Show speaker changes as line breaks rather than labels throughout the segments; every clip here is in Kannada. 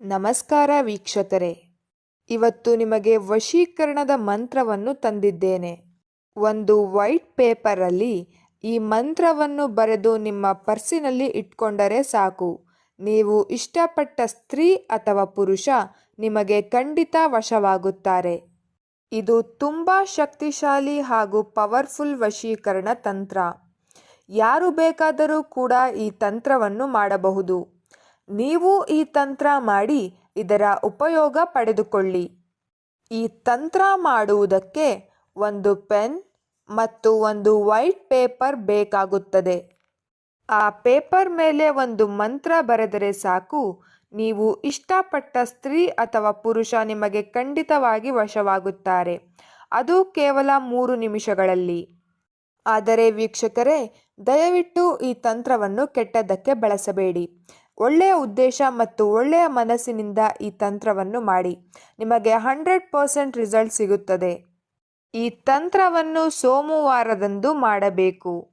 ನಮಸ್ಕಾರ ವೀಕ್ಷಕರೇ. ಇವತ್ತು ನಿಮಗೆ ವಶೀಕರಣದ ಮಂತ್ರವನ್ನು ತಂದಿದ್ದೇನೆ. ಒಂದು ವೈಟ್ ಪೇಪರಲ್ಲಿ ಈ ಮಂತ್ರವನ್ನು ಬರೆದು ನಿಮ್ಮ ಪರ್ಸಿನಲ್ಲಿ ಇಟ್ಕೊಂಡರೆ ಸಾಕು. ನೀವು ಇಷ್ಟಪಟ್ಟ ಸ್ತ್ರೀ ಅಥವಾ ಪುರುಷ ನಿಮಗೆ ಖಂಡಿತ ವಶವಾಗುತ್ತಾರೆ. ಇದು ತುಂಬ ಶಕ್ತಿಶಾಲಿ ಹಾಗೂ ಪವರ್ಫುಲ್ ವಶೀಕರಣ ತಂತ್ರ. ಯಾರು ಬೇಕಾದರೂ ಕೂಡ ಈ ತಂತ್ರವನ್ನು ಮಾಡಬಹುದು. ನೀವು ಈ ತಂತ್ರ ಮಾಡಿ ಇದರ ಉಪಯೋಗ ಪಡೆದುಕೊಳ್ಳಿ. ಈ ತಂತ್ರ ಮಾಡುವುದಕ್ಕೆ ಒಂದು ಪೆನ್ ಮತ್ತು ಒಂದು ವೈಟ್ ಪೇಪರ್ ಬೇಕಾಗುತ್ತದೆ. ಆ ಪೇಪರ್ ಮೇಲೆ ಒಂದು ಮಂತ್ರ ಬರೆದರೆ ಸಾಕು, ನೀವು ಇಷ್ಟಪಟ್ಟ ಸ್ತ್ರೀ ಅಥವಾ ಪುರುಷ ನಿಮಗೆ ಖಂಡಿತವಾಗಿ ವಶವಾಗುತ್ತಾರೆ. ಅದು ಕೇವಲ ಮೂರು ನಿಮಿಷಗಳಲ್ಲಿ. ಆದರೆ ವೀಕ್ಷಕರೇ, ದಯವಿಟ್ಟು ಈ ತಂತ್ರವನ್ನು ಕೆಟ್ಟದ್ದಕ್ಕೆ ಬಳಸಬೇಡಿ. ಒಳ್ಳೆಯ ಉದ್ದೇಶ ಮತ್ತು ಒಳ್ಳೆಯ ಮನಸ್ಸಿನಿಂದ ಈ ತಂತ್ರವನ್ನು ಮಾಡಿ. ನಿಮಗೆ ಹಂಡ್ರೆಡ್ ಪರ್ಸೆಂಟ್ ರಿಸಲ್ಟ್ ಸಿಗುತ್ತದೆ. ಈ ತಂತ್ರವನ್ನು ಸೋಮವಾರದಂದು ಮಾಡಬೇಕು.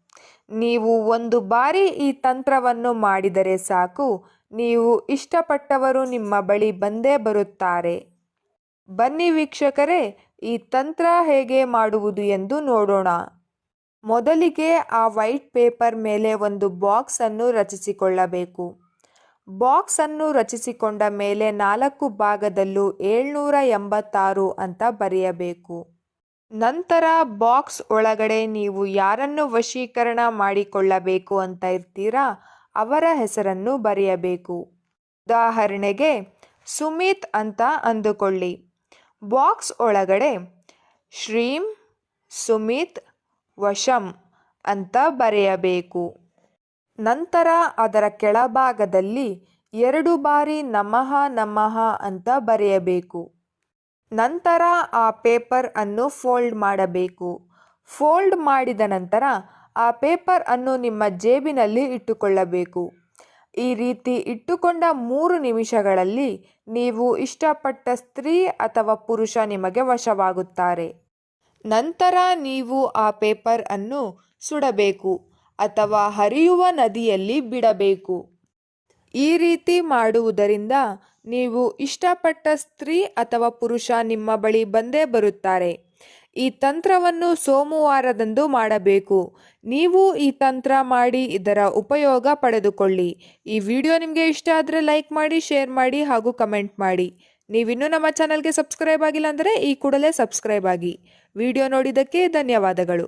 ನೀವು ಒಂದು ಬಾರಿ ಈ ತಂತ್ರವನ್ನು ಮಾಡಿದರೆ ಸಾಕು. ನೀವು ಇಷ್ಟಪಟ್ಟವರು ನಿಮ್ಮ ಬಳಿ ಬಂದೇ ಬರುತ್ತಾರೆ. ಬನ್ನಿ ವೀಕ್ಷಕರೇ, ಈ ತಂತ್ರ ಹೇಗೆ ಮಾಡುವುದು ಎಂದು ನೋಡೋಣ. ಮೊದಲಿಗೆ ಆ ವೈಟ್ ಪೇಪರ್ ಮೇಲೆ ಒಂದು ಬಾಕ್ಸನ್ನು ರಚಿಸಿಕೊಳ್ಳಬೇಕು. ಬಾಕ್ಸ್ ಅನ್ನು ರಚಿಸಿಕೊಂಡ ಮೇಲೆ ನಾಲ್ಕು ಭಾಗದಲ್ಲೂ ಏಳ್ನೂರ ಎಂಬತ್ತಾರು ಅಂತ ಬರೆಯಬೇಕು. ನಂತರ ಬಾಕ್ಸ್ ಒಳಗಡೆ ನೀವು ಯಾರನ್ನು ವಶೀಕರಣ ಮಾಡಿಕೊಳ್ಳಬೇಕು ಅಂತ ಇರ್ತೀರಾ, ಅವರ ಹೆಸರನ್ನು ಬರೆಯಬೇಕು. ಉದಾಹರಣೆಗೆ, ಸುಮಿತ್ ಅಂತ ಅಂದುಕೊಳ್ಳಿ. ಬಾಕ್ಸ್ ಒಳಗಡೆ, ಶ್ರೀಂ, ಸುಮಿತ್, ವಶಂ ಅಂತ ಬರೆಯಬೇಕು. ನಂತರ ಅದರ ಕೆಳಭಾಗದಲ್ಲಿ ಎರಡು ಬಾರಿ ನಮಃ ನಮಃ ಅಂತ ಬರೆಯಬೇಕು. ನಂತರ ಆ ಪೇಪರ್ ಅನ್ನು ಫೋಲ್ಡ್ ಮಾಡಬೇಕು. ಫೋಲ್ಡ್ ಮಾಡಿದ ನಂತರ ಆ ಪೇಪರ್ ಅನ್ನು ನಿಮ್ಮ ಜೇಬಿನಲ್ಲಿ ಇಟ್ಟುಕೊಳ್ಳಬೇಕು. ಈ ರೀತಿ ಇಟ್ಟುಕೊಂಡ ಮೂರು ನಿಮಿಷಗಳಲ್ಲಿ ನೀವು ಇಷ್ಟಪಟ್ಟ ಸ್ತ್ರೀ ಅಥವಾ ಪುರುಷ ನಿಮಗೆ ವಶವಾಗುತ್ತಾರೆ. ನಂತರ ನೀವು ಆ ಪೇಪರ್ ಅನ್ನು ಸುಡಬೇಕು. ಅಥವಾ ಹರಿಯುವ ನದಿಯಲ್ಲಿ ಬಿಡಬೇಕು. ಈ ರೀತಿ ಮಾಡುವುದರಿಂದ ನೀವು ಇಷ್ಟಪಟ್ಟ ಸ್ತ್ರೀ ಅಥವಾ ಪುರುಷ ನಿಮ್ಮ ಬಳಿ ಬಂದೇ ಬರುತ್ತಾರೆ. ಈ ತಂತ್ರವನ್ನು ಸೋಮವಾರದಂದು ಮಾಡಬೇಕು. ನೀವು ಈ ತಂತ್ರ ಮಾಡಿ ಇದರ ಉಪಯೋಗ ಪಡೆದುಕೊಳ್ಳಿ. ಈ ವಿಡಿಯೋ ನಿಮಗೆ ಇಷ್ಟ ಆದರೆ ಲೈಕ್ ಮಾಡಿ, ಶೇರ್ ಮಾಡಿ ಹಾಗೂ ಕಮೆಂಟ್ ಮಾಡಿ. ನೀವಿನ್ನೂ ನಮ್ಮ ಚಾನಲ್ಗೆ ಸಬ್ಸ್ಕ್ರೈಬ್ ಆಗಿಲ್ಲ ಅಂದರೆ ಈ ಕೂಡಲೇ ಸಬ್ಸ್ಕ್ರೈಬ್ ಆಗಿ. ವಿಡಿಯೋ ನೋಡಿದ್ದಕ್ಕೆ ಧನ್ಯವಾದಗಳು.